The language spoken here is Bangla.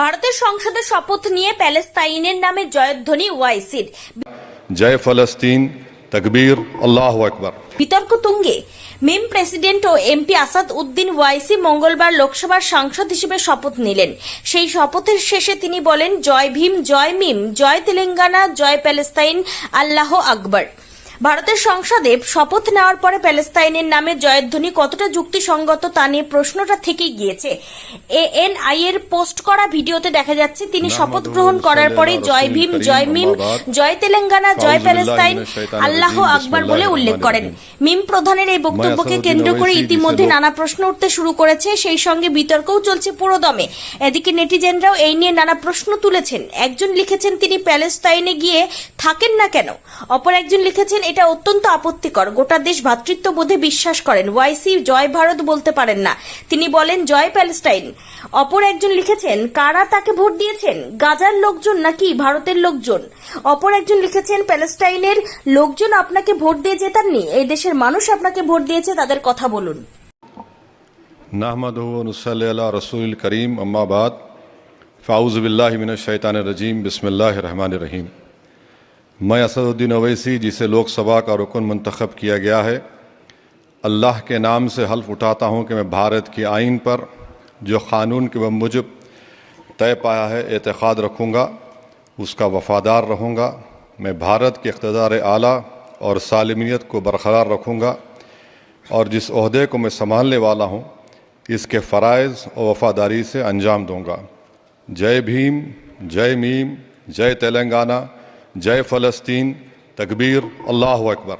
ভারতের সংসদে শপথ নিয়ে প্যালেস্তাইনের নামে জয়ধ্বনি ওয়াইসির। জয় ফলস্তিন তকবীর আল্লাহ আকবর। বিতর্ক তুঙ্গে। মিম প্রেসিডেন্ট ও এমপি আসাদ উদ্দিন ওয়াইসি মঙ্গলবার লোকসভার সাংসদ হিসেবে শপথ নিলেন। সেই শপথের শেষে তিনি বলেন জয় ভীম জয় মিম জয় তেলেঙ্গানা জয় প্যালেস্তাইন আল্লাহ আকবর। ভারতের সংসদে শপথ নেওয়ার পরে প্যালেস্তাইনের নামে জয়ধ্বনি কতটা যুক্তিসঙ্গত তা নিয়ে প্রশ্নটা থেকেই গিয়েছে। এএনআই এর পোস্ট করা ভিডিওতে দেখা যাচ্ছে তিনি শপথ গ্রহণ করার পরে জয় ভীম জয় মিম জয় তেলেঙ্গানা জয় প্যালেস্তাইন আল্লাহ আকবর বলে উল্লেখ করেন। মিম প্রধানের এই বক্তব্যকে কেন্দ্র করে ইতিমধ্যে নানা প্রশ্ন উঠতে শুরু করেছে সেই সঙ্গে বিতর্কও চলছে পুরো দমে। এদিকে নেটিজেনরাও এই নিয়ে নানা প্রশ্ন তুলেছেন। একজন লিখেছেন তিনি প্যালেস্তাইনে গিয়ে থাকেন না কেন? অপর একজন লিখেছেন এটা অত্যন্ত আপত্তিকর। গোটা দেশ ভ্রাতৃত্ববোধে বিশ্বাস করেন। ওয়াইসি জয় ভারত বলতে পারেন না। তিনি বলেন, জয় প্যালেস্টাইন। অপর একজন লিখেছেন, কারা তাকে ভোট দিয়েছেন? গাজার লোকজন নাকি ভারতের লোকজন? অপর একজন লিখেছেন, প্যালেস্টাইনের লোকজন আপনাকে ভোট দিয়ে জেতাননি। এই দেশের মানুষ আপনাকে ভোট দিয়েছে, তাদের কথা বলুন। میں اسد الدین اویسی جسے لوک سبھا کا رکن منتخب کیا گیا ہے، اللہ کے نام سے حلف اٹھاتا ہوں کہ میں بھارت کی آئین پر، جو قانون کے مجب طے پایا ہے، اعتقاد رکھوں گا، اس کا وفادار رہوں گا، میں بھارت کے اقتدار اعلیٰ اور سالمیت کو برقرار رکھوں گا اور جس عہدے کو میں سنبھالنے والا ہوں، اس کے فرائض اور وفاداری سے انجام دوں گا۔ جے بھیم، جے میم، جے تلنگانہ जय फ़लस्तीन तकबीर अल्लाह अकबर